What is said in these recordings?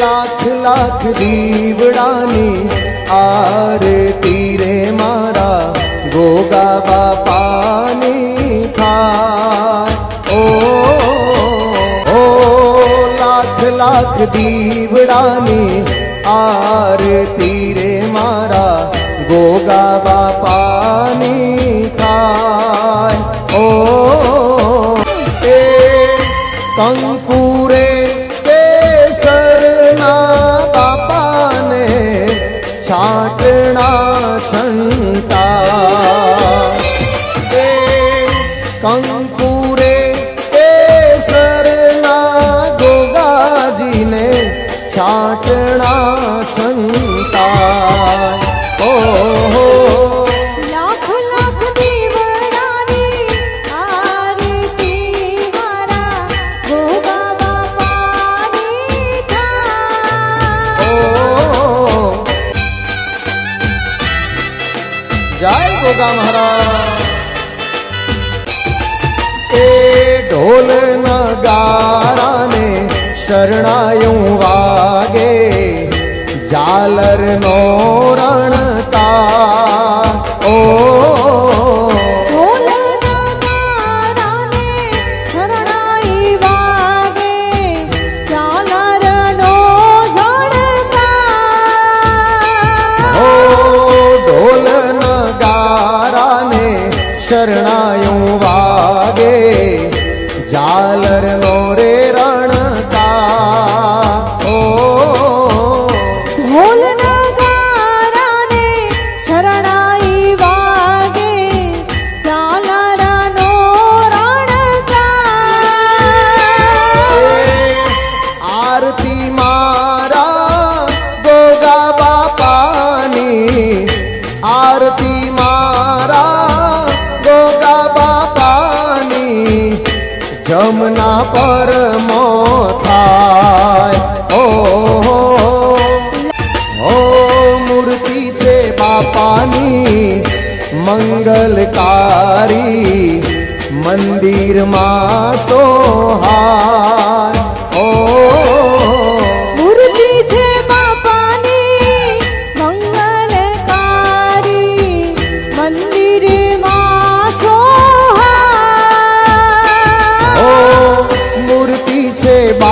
લાખ લાખ દીવડાની આરતી રે મારા ગોગા બાપાની થાય ઓ લાખ લાખ દીવડાની આરતી છાટણા છંટા. એ કંકુરે કેસરના ગોગાજીને છાટણા છંટા. ગોગા મહારાજ. એ ઢોલ ગારાને શરણાયું વાગે ઝાલર શરણાયું વાગે. જમના પર મો થાય. ઓ ઓ મૂર્તિ છે બાપાની મંગલકારી મંદિરમાં સોહાય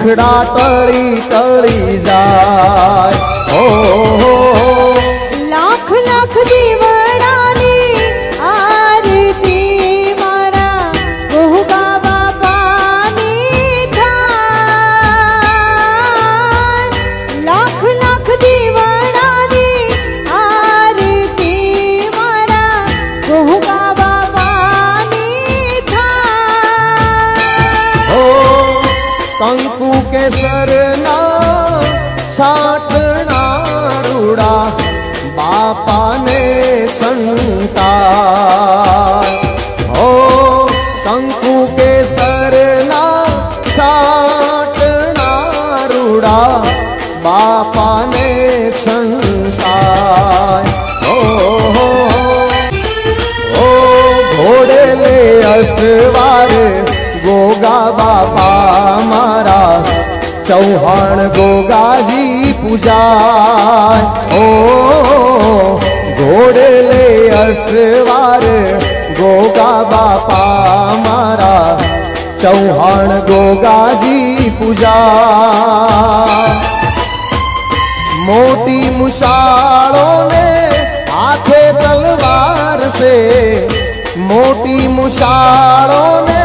દુખડા ટળી ટળી જાય. ઓ બાપાને સંતાય. ઓ ઓ ઘોડે લે અસવાર ગોગા બાપા મારા ચૌહાણ ગોગાજી પૂજાય. ઓ ઘોડે લે અસવાર ગોગા બાપા મારા ચૌહાણ ગોગાજી પૂજા મોટી મુશાળોને હાથે તલવાર છે મોટી મુશાળોને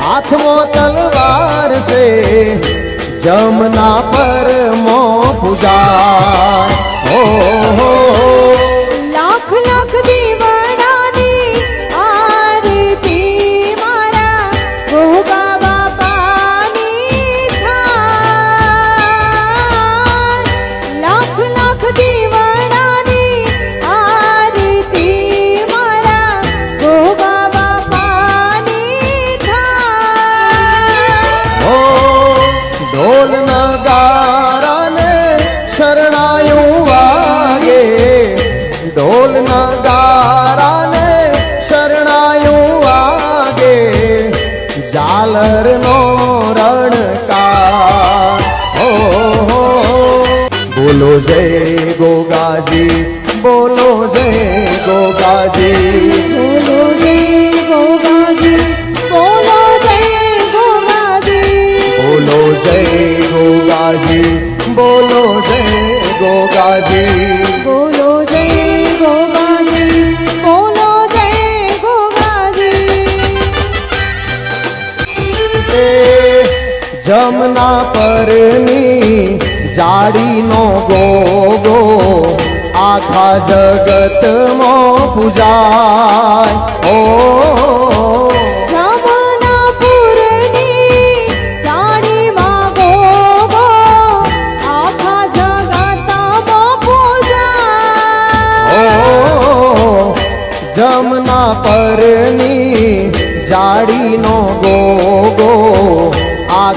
હાથમાં તલવાર છે જમના પર મો પૂજા નગારાને શરણાયું વાગે. ઝાલરનો રણકાર. હો હો. બોલો જય ગોગાજી બોલો જય ગોગાજી. બોલો જય ગોગાજી બોલો જય ગોગાજી. બોલો જય ગોગાજી બોલો જય ગોગાજી. જમના પરની જાડીનો ગોગો આખા જગતમો પૂજાય. ઓ જમના પરની જાડીનો ગો